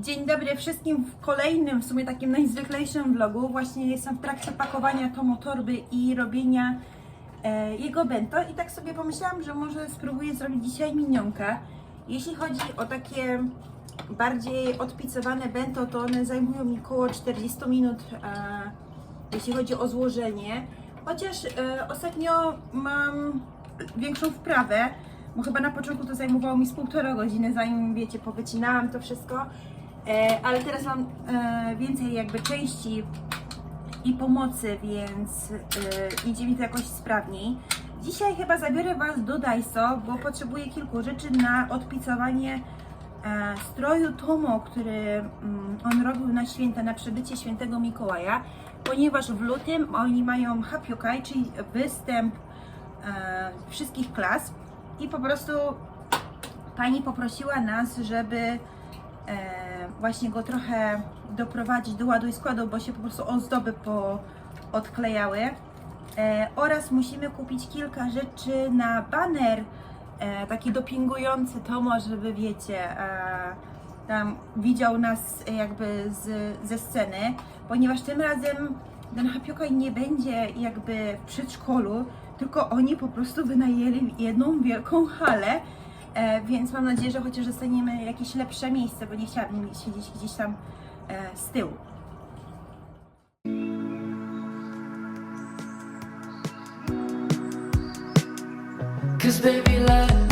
Dzień dobry wszystkim w kolejnym, w sumie takim najzwyklejszym vlogu. Właśnie jestem w trakcie pakowania Tomo torby i robienia e, jego bento i tak sobie pomyślałam, że może spróbuję zrobić dzisiaj minionkę. Jeśli chodzi o takie bardziej odpicowane bento, to one zajmują mi około 40 minut, e, jeśli chodzi o złożenie. Chociaż e, ostatnio mam większą wprawę, bo chyba na początku to zajmowało mi z półtora godziny, zanim wiecie, powycinałam to wszystko. E, ale teraz mam e, więcej jakby części i pomocy, więc e, idzie mi to jakoś sprawniej. Dzisiaj chyba zabiorę Was do Daiso, bo potrzebuję kilku rzeczy na odpicowanie stroju Tomo, który mm, on robił na święta, na przybycie świętego Mikołaja, ponieważ w lutym oni mają Hapyokai, czyli występ wszystkich klas i po prostu pani poprosiła nas, żeby właśnie go trochę doprowadzić do ładu i składu, bo się po prostu ozdoby po, odklejały. E, oraz musimy kupić kilka rzeczy na baner, e, taki dopingujący Tomo, żeby wiecie, e, tam widział nas jakby z, ze sceny, ponieważ tym razem ten Hapiokaj nie będzie jakby w przedszkolu, tylko oni po prostu wynajęli jedną wielką halę, więc mam nadzieję, że chociaż dostaniemy jakieś lepsze miejsce, bo nie chciałabym siedzieć gdzieś tam e, z tyłu. Cause baby like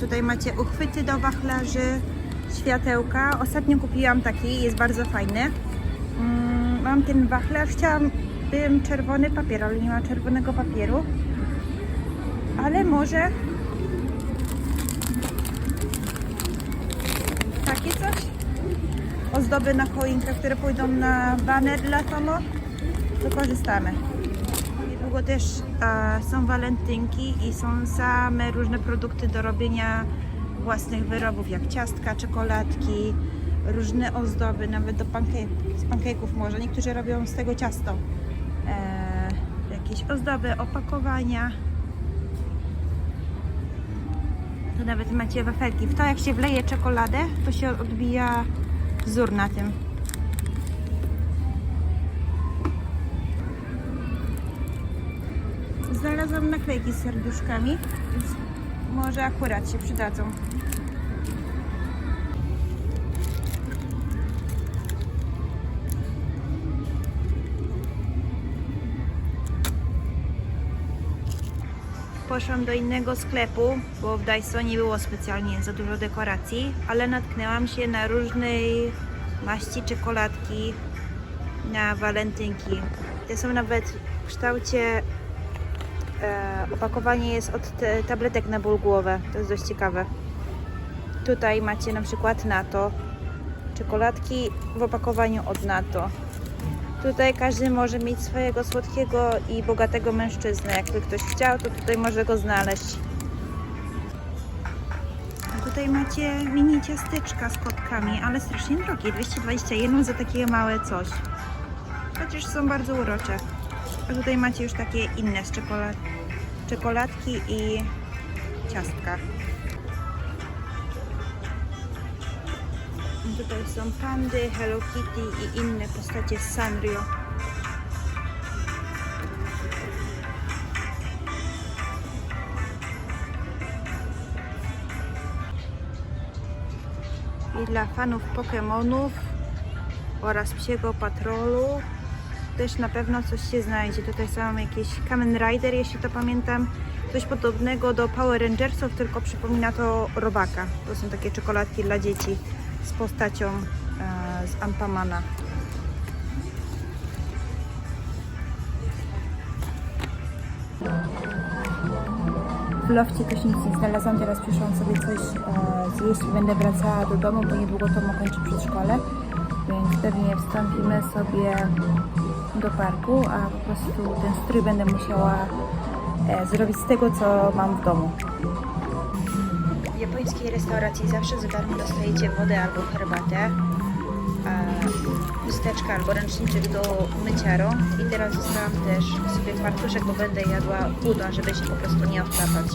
Tutaj macie uchwyty do wachlarzy, światełka. Ostatnio kupiłam taki, jest bardzo fajny. Mm, mam ten wachlarz, chciałam bym czerwony papier, ale nie ma czerwonego papieru. Ale może takie coś? Ozdoby na choinkę, które pójdą na baner dla Tomo. Wykorzystamy. Niedługo też e, są walentynki i są same różne produkty do robienia własnych wyrobów, jak ciastka, czekoladki, różne ozdoby, nawet do pancake, z pancake'ów może. Niektórzy robią z tego ciasto. E, jakieś ozdoby, opakowania. Tu nawet macie wafelki. W to jak się wleje czekoladę, to się odbija wzór na tym. Znalazłam naklejki z serduszkami, więc może akurat się przydadzą. Poszłam do innego sklepu, bo w Daiso nie było specjalnie za dużo dekoracji, ale natknęłam się na różnej maści czekoladki na walentynki. Te są nawet w kształcie opakowanie jest od te, tabletek na ból głowy. To jest dość ciekawe. Tutaj macie na przykład NATO. Czekoladki w opakowaniu od NATO. Tutaj każdy może mieć swojego słodkiego i bogatego mężczyznę. Jakby ktoś chciał, to tutaj może go znaleźć. Tutaj macie mini ciasteczka z kotkami, ale strasznie drogie. 221 za takie małe coś. Chociaż są bardzo urocze. A tutaj macie już takie inne z czekolad czekoladki i ciastka. I Tutaj są pandy, Hello Kitty i inne postacie z Sanrio. I dla fanów Pokémonów oraz Psiego Patrolu też na pewno coś się znajdzie. Tutaj są jakieś Kamen Rider, jeśli to pamiętam. Coś podobnego do Power Rangersów, tylko przypomina to robaka. To są takie czekoladki dla dzieci z postacią e, z Ampamana. W lofcie też nic nie znalazłam, teraz przyszłam sobie coś e, zjeść i będę wracała do domu, bo niedługo to kończy przedszkole, więc pewnie wstąpimy sobie do parku, a po prostu ten strój będę musiała e, zrobić z tego, co mam w domu. W japońskiej restauracji zawsze za darmo dostajecie wodę albo herbatę, a chusteczkę albo ręczniczek do mycia rąk i teraz dostałam też sobie fartuszek, bo będę jadła udon, żeby się po prostu nie odklapać.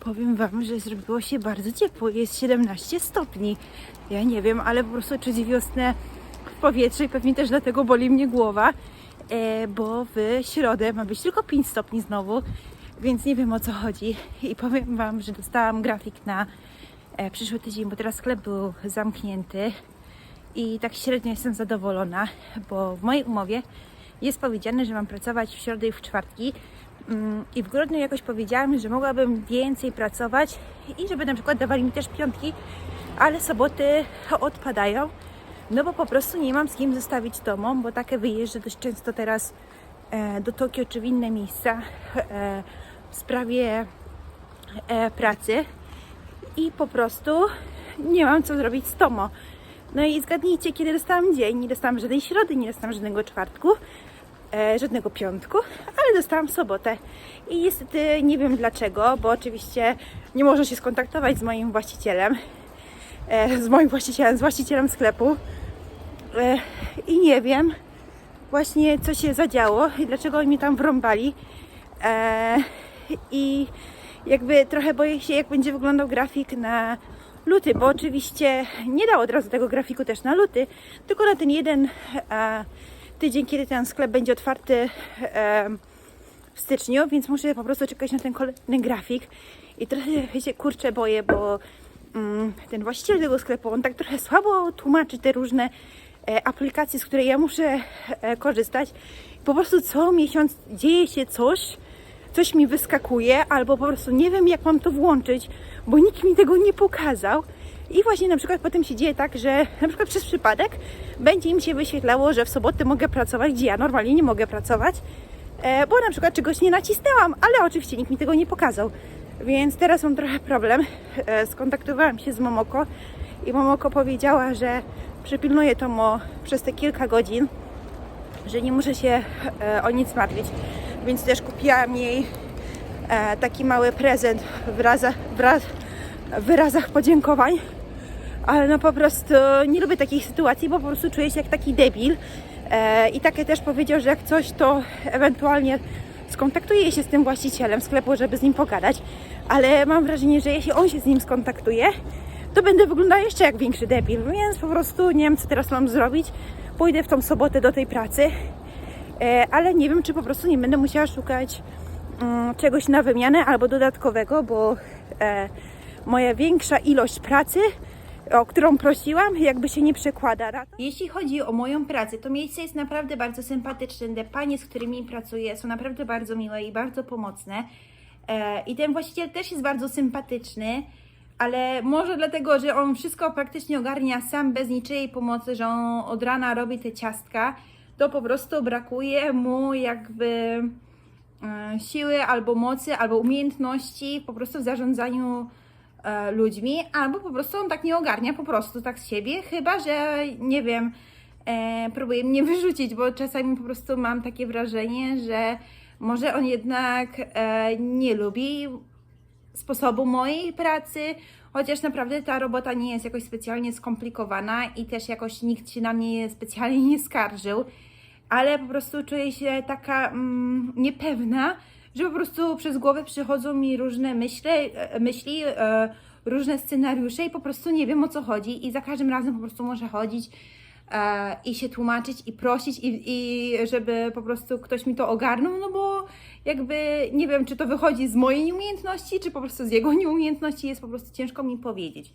Powiem Wam, że zrobiło się bardzo ciepło. Jest 17 stopni. Ja nie wiem, ale po prostu czuć wiosnę w powietrzu i pewnie też dlatego boli mnie głowa, e, bo w środę ma być tylko 5 stopni znowu, więc nie wiem o co chodzi. I powiem Wam, że dostałam grafik na e, przyszły tydzień, bo teraz sklep był zamknięty i tak średnio jestem zadowolona, bo w mojej umowie jest powiedziane, że mam pracować w środę i w czwartki. Mm, I w grudniu jakoś powiedziałam, że mogłabym więcej pracować i żeby na przykład dawali mi też piątki, ale soboty odpadają, no bo po prostu nie mam z kim zostawić domą, bo takie wyjeżdżę dość często teraz e, do Tokio czy w inne miejsca e, w sprawie e, pracy i po prostu nie mam co zrobić z Tomo. No i zgadnijcie, kiedy dostałam dzień. Nie dostałam żadnej środy, nie dostałam żadnego czwartku, e, żadnego piątku, ale dostałam sobotę. I niestety nie wiem dlaczego, bo oczywiście nie można się skontaktować z moim właścicielem, e, z moim właścicielem, z właścicielem sklepu. E, I nie wiem właśnie co się zadziało i dlaczego oni mnie tam wrąbali. E, I jakby trochę boję się, jak będzie wyglądał grafik na luty, bo oczywiście nie dał od razu tego grafiku też na luty, tylko na ten jeden e, tydzień, kiedy ten sklep będzie otwarty e, w styczniu, więc muszę po prostu czekać na ten kolejny grafik i trochę się kurczę boję, bo mm, ten właściciel tego sklepu, on tak trochę słabo tłumaczy te różne e, aplikacje, z której ja muszę e, korzystać. Po prostu co miesiąc dzieje się coś, coś mi wyskakuje, albo po prostu nie wiem, jak mam to włączyć, bo nikt mi tego nie pokazał. I właśnie na przykład potem się dzieje tak, że na przykład przez przypadek będzie im się wyświetlało, że w sobotę mogę pracować, gdzie ja normalnie nie mogę pracować, e, bo na przykład czegoś nie nacisnęłam, ale oczywiście nikt mi tego nie pokazał. Więc teraz mam trochę problem. E, Skontaktowałam się z Momoko i Momoko powiedziała, że przypilnuje to mo przez te kilka godzin, że nie muszę się e, o nic martwić. Więc też kupiłam jej e, taki mały prezent w wyrazach, wraz, w wyrazach podziękowań. Ale no po prostu nie lubię takich sytuacji, bo po prostu czuję się jak taki debil. E, I takie też powiedział, że jak coś, to ewentualnie skontaktuje się z tym właścicielem sklepu, żeby z nim pogadać. Ale mam wrażenie, że jeśli on się z nim skontaktuje, to będę wyglądała jeszcze jak większy debil. Więc po prostu nie wiem, co teraz mam zrobić. Pójdę w tą sobotę do tej pracy. E, ale nie wiem, czy po prostu nie będę musiała szukać mm, czegoś na wymianę albo dodatkowego, bo e, moja większa ilość pracy, o którą prosiłam, jakby się nie przekłada. Jeśli chodzi o moją pracę, to miejsce jest naprawdę bardzo sympatyczne. Te panie, z którymi pracuję, są naprawdę bardzo miłe i bardzo pomocne. E, I ten właściciel też jest bardzo sympatyczny, ale może dlatego, że on wszystko praktycznie ogarnia sam bez niczyjej pomocy, że on od rana robi te ciastka, to po prostu brakuje mu jakby e, siły albo mocy, albo umiejętności po prostu w zarządzaniu e, ludźmi, albo po prostu on tak nie ogarnia po prostu tak z siebie, chyba że nie wiem, e, próbuje mnie wyrzucić, bo czasami po prostu mam takie wrażenie, że może on jednak nie lubi sposobu mojej pracy, chociaż naprawdę ta robota nie jest jakoś specjalnie skomplikowana i też jakoś nikt się na mnie specjalnie nie skarżył, ale po prostu czuję się taka mm, niepewna, że po prostu przez głowę przychodzą mi różne myśli, e, myśli e, różne scenariusze i po prostu nie wiem o co chodzi i za każdym razem po prostu muszę chodzić e, i się tłumaczyć i prosić i, i żeby po prostu ktoś mi to ogarnął, no bo jakby nie wiem, czy to wychodzi z mojej nieumiejętności, czy po prostu z jego nieumiejętności, jest po prostu ciężko mi powiedzieć.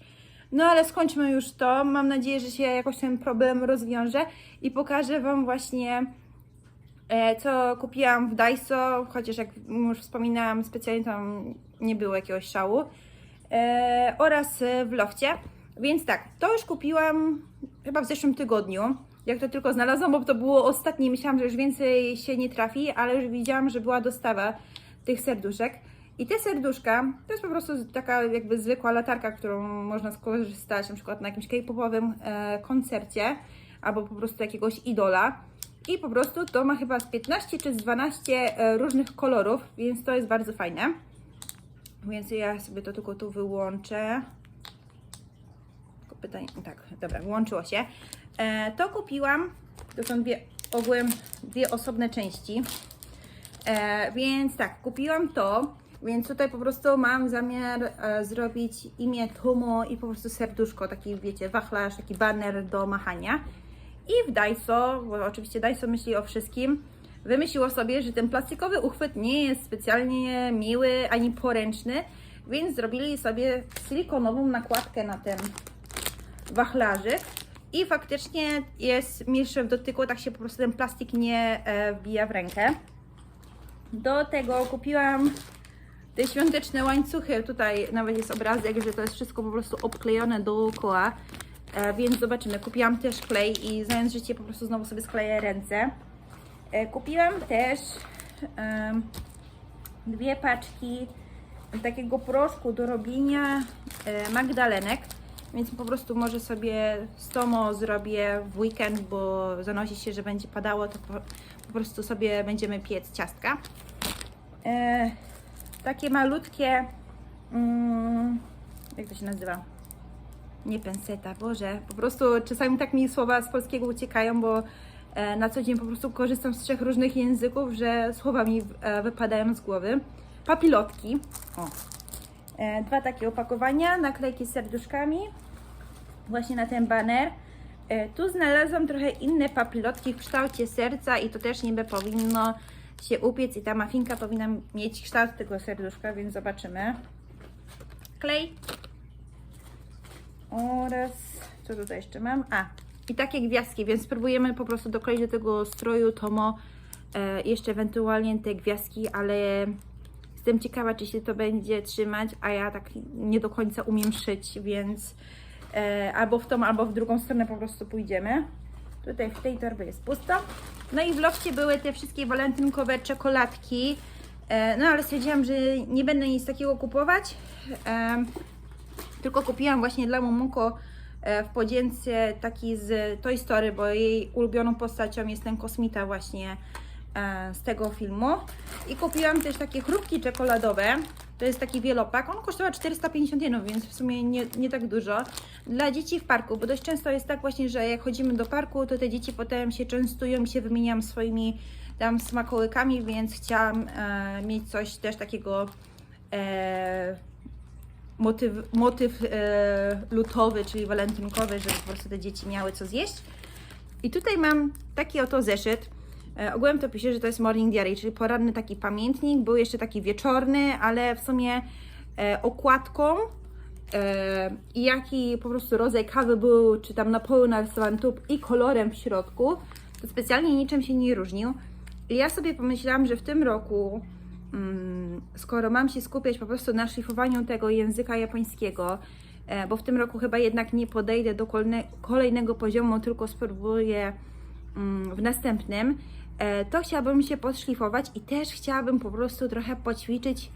No ale skończmy już to. Mam nadzieję, że się jakoś ten problem rozwiąże i pokażę Wam właśnie e, co kupiłam w Daiso, chociaż jak już wspominałam, specjalnie tam nie było jakiegoś szału. E, oraz w lofcie. Więc tak, to już kupiłam chyba w zeszłym tygodniu. Jak to tylko znalazłam, bo to było ostatnie. Myślałam, że już więcej się nie trafi, ale już widziałam, że była dostawa tych serduszek. I te serduszka to jest po prostu taka jakby zwykła latarka, którą można skorzystać na przykład na jakimś K-popowym e, koncercie albo po prostu jakiegoś idola. I po prostu to ma chyba z 15 czy z 12 e, różnych kolorów, więc to jest bardzo fajne. Więc ja sobie to tylko tu wyłączę. Tylko pytanie, tak, dobra, włączyło się. E, to kupiłam, to są dwie, ogółem dwie osobne części. Więc tak, kupiłam to, więc tutaj po prostu mam zamiar e, zrobić imię Tomo i po prostu serduszko, taki wiecie, wachlarz, taki banner do machania. I w Daiso, bo oczywiście Daiso myśli o wszystkim, wymyśliło sobie, że ten plastikowy uchwyt nie jest specjalnie miły ani poręczny, więc zrobili sobie silikonową nakładkę na ten wachlarzyk i faktycznie jest milszy w dotyku, tak się po prostu ten plastik nie e, wbija w rękę. Do tego kupiłam te świąteczne łańcuchy. Tutaj nawet jest obrazek, że to jest wszystko po prostu obklejone dookoła. E, więc zobaczymy. Kupiłam też klej i znając życie po prostu znowu sobie skleję ręce. E, kupiłam też em, dwie paczki takiego proszku do robienia e, magdalenek. Więc po prostu może sobie z Tomo zrobię w weekend, bo zanosi się, że będzie padało, to po, po prostu sobie będziemy piec ciastka. E, takie malutkie, mm, jak to się nazywa? Nie penseta, Boże, po prostu czasami tak mi słowa z polskiego uciekają, bo e, na co dzień po prostu korzystam z trzech różnych języków, że słowa mi e, wypadają z głowy. Papilotki, o. E, dwa takie opakowania, naklejki z serduszkami, właśnie na ten baner. Tu znalazłam trochę inne papilotki w kształcie serca i to też niby powinno się upiec i ta mafinka powinna mieć kształt tego serduszka, więc zobaczymy. Klej. Oraz, co tutaj jeszcze mam? A, i takie gwiazdki, więc spróbujemy po prostu dokleić do tego stroju Tomo e, jeszcze ewentualnie te gwiazdki, ale jestem ciekawa, czy się to będzie trzymać, a ja tak nie do końca umiem szyć, więc e, albo w tą, albo w drugą stronę po prostu pójdziemy. Tutaj w tej torbie jest pusto. No i w lofcie były te wszystkie walentynkowe czekoladki. E, no ale stwierdziłam, że nie będę nic takiego kupować. E, tylko kupiłam właśnie dla Momoko e, w podzięce taki z Toy Story, bo jej ulubioną postacią jest ten kosmita właśnie z tego filmu. I kupiłam też takie chrupki czekoladowe. To jest taki wielopak. On kosztował 450 jenów, więc w sumie nie, nie tak dużo. Dla dzieci w parku, bo dość często jest tak właśnie, że jak chodzimy do parku, to te dzieci potem się częstują i się wymieniam swoimi tam smakołykami, więc chciałam e, mieć coś też takiego e, motyw, motyw e, lutowy, czyli walentynkowy, żeby po prostu te dzieci miały co zjeść. I tutaj mam taki oto zeszyt. E, ogółem to pisze, że to jest morning diary, czyli poranny taki pamiętnik. Był jeszcze taki wieczorny, ale w sumie e, okładką e, i jaki po prostu rodzaj kawy był, czy tam napoju narysowany tu i kolorem w środku, to specjalnie niczym się nie różnił. I ja sobie pomyślałam, że w tym roku mm, skoro mam się skupiać po prostu na szlifowaniu tego języka japońskiego, bo w tym roku chyba jednak nie podejdę do kolejnego poziomu, tylko spróbuję mm, w następnym, to chciałabym się podszlifować i też chciałabym po prostu trochę poćwiczyć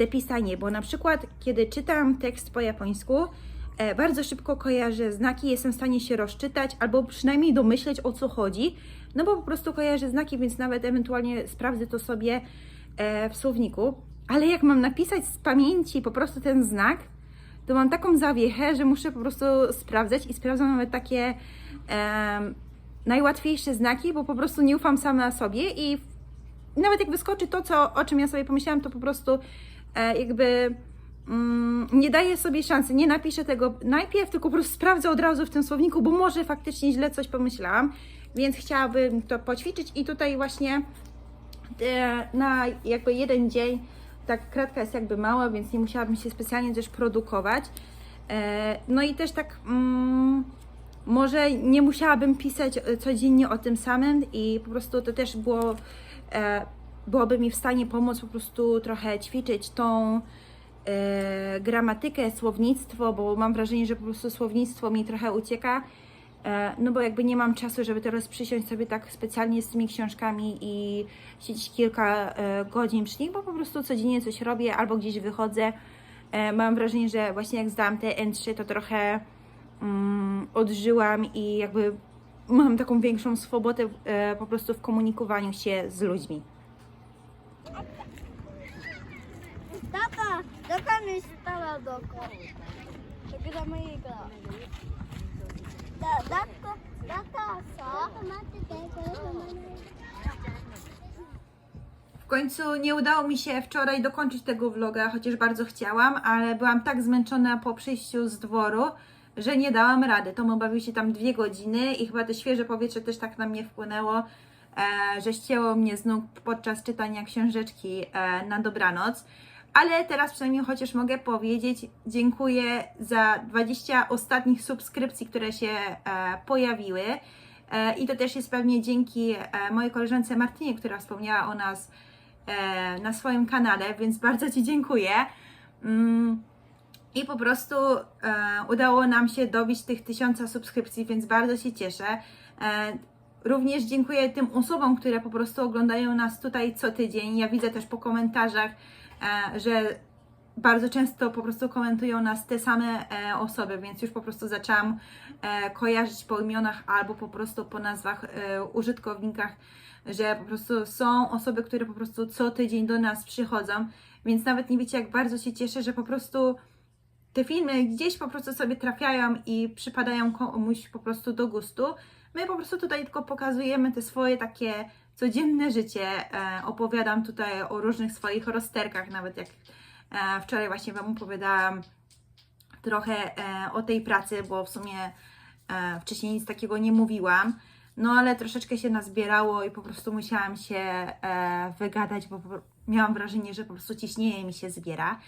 te pisanie, bo na przykład kiedy czytam tekst po japońsku, e, bardzo szybko kojarzę znaki, jestem w stanie się rozczytać albo przynajmniej domyśleć o co chodzi, no bo po prostu kojarzę znaki, więc nawet ewentualnie sprawdzę to sobie e, w słowniku. Ale jak mam napisać z pamięci po prostu ten znak, to mam taką zawiechę, że muszę po prostu sprawdzać i sprawdzam nawet takie najłatwiejsze znaki, bo po prostu nie ufam sama sobie i nawet jak wyskoczy to, co, o czym ja sobie pomyślałam, to po prostu e, jakby mm, nie daję sobie szansy, nie napiszę tego najpierw, tylko po prostu sprawdzę od razu w tym słowniku, bo może faktycznie źle coś pomyślałam, więc chciałabym to poćwiczyć i tutaj właśnie e, na jakby jeden dzień tak kratka jest jakby mała, więc nie musiałabym się specjalnie też produkować. E, No i też tak mm, może nie musiałabym pisać e, codziennie o tym samym i po prostu to też było, e, byłoby mi w stanie pomóc po prostu trochę ćwiczyć tą e, gramatykę, słownictwo, bo mam wrażenie, że po prostu słownictwo mi trochę ucieka. E, No bo jakby nie mam czasu, żeby teraz przysiąść sobie tak specjalnie z tymi książkami i siedzieć kilka e, godzin przy nich, bo po prostu codziennie coś robię albo gdzieś wychodzę. E, Mam wrażenie, że właśnie jak zdałam te N3, to trochę Mm, odżyłam i jakby mam taką większą swobodę e, po prostu w komunikowaniu się z ludźmi. Tata, tata mi stała do koła. W końcu nie udało mi się wczoraj dokończyć tego vloga, chociaż bardzo chciałam, ale byłam tak zmęczona po przyjściu z dworu, że nie dałam rady. Tomo bawił się tam dwie godziny i chyba to świeże powietrze też tak na mnie wpłynęło, e, że ścięło mnie z nóg podczas czytania książeczki e, na dobranoc. Ale teraz przynajmniej chociaż mogę powiedzieć dziękuję za 20 ostatnich subskrypcji, które się e, pojawiły. I to też jest pewnie dzięki mojej koleżance Martynie, która wspomniała o nas na swoim kanale, więc bardzo Ci dziękuję. I po prostu e, udało nam się dobić tych tysiąca subskrypcji, więc bardzo się cieszę. E, również dziękuję tym osobom, które po prostu oglądają nas tutaj co tydzień. Ja widzę też po komentarzach, e, że bardzo często po prostu komentują nas te same e, osoby, więc już po prostu zaczęłam e, kojarzyć po imionach albo po prostu po nazwach e, użytkownikach, że po prostu są osoby, które po prostu co tydzień do nas przychodzą, więc nawet nie wiecie, jak bardzo się cieszę, że po prostu te filmy gdzieś po prostu sobie trafiają i przypadają komuś po prostu do gustu. My po prostu tutaj tylko pokazujemy te swoje takie codzienne życie. E, opowiadam tutaj o różnych swoich rozterkach, nawet jak e, wczoraj właśnie Wam opowiadałam trochę e, o tej pracy, bo w sumie wcześniej nic takiego nie mówiłam. No ale troszeczkę się nazbierało i po prostu musiałam się wygadać, bo miałam wrażenie, że po prostu ciśnienie mi się zbiera.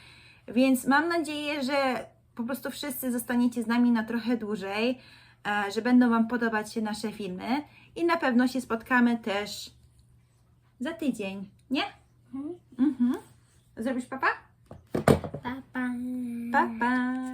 Więc mam nadzieję, że po prostu wszyscy zostaniecie z nami na trochę dłużej, e, że będą Wam podobać się nasze filmy i na pewno się spotkamy też za tydzień, nie? Mhm. Zrobisz papa? Papa. Papa!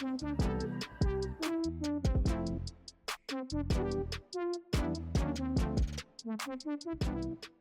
Thank you.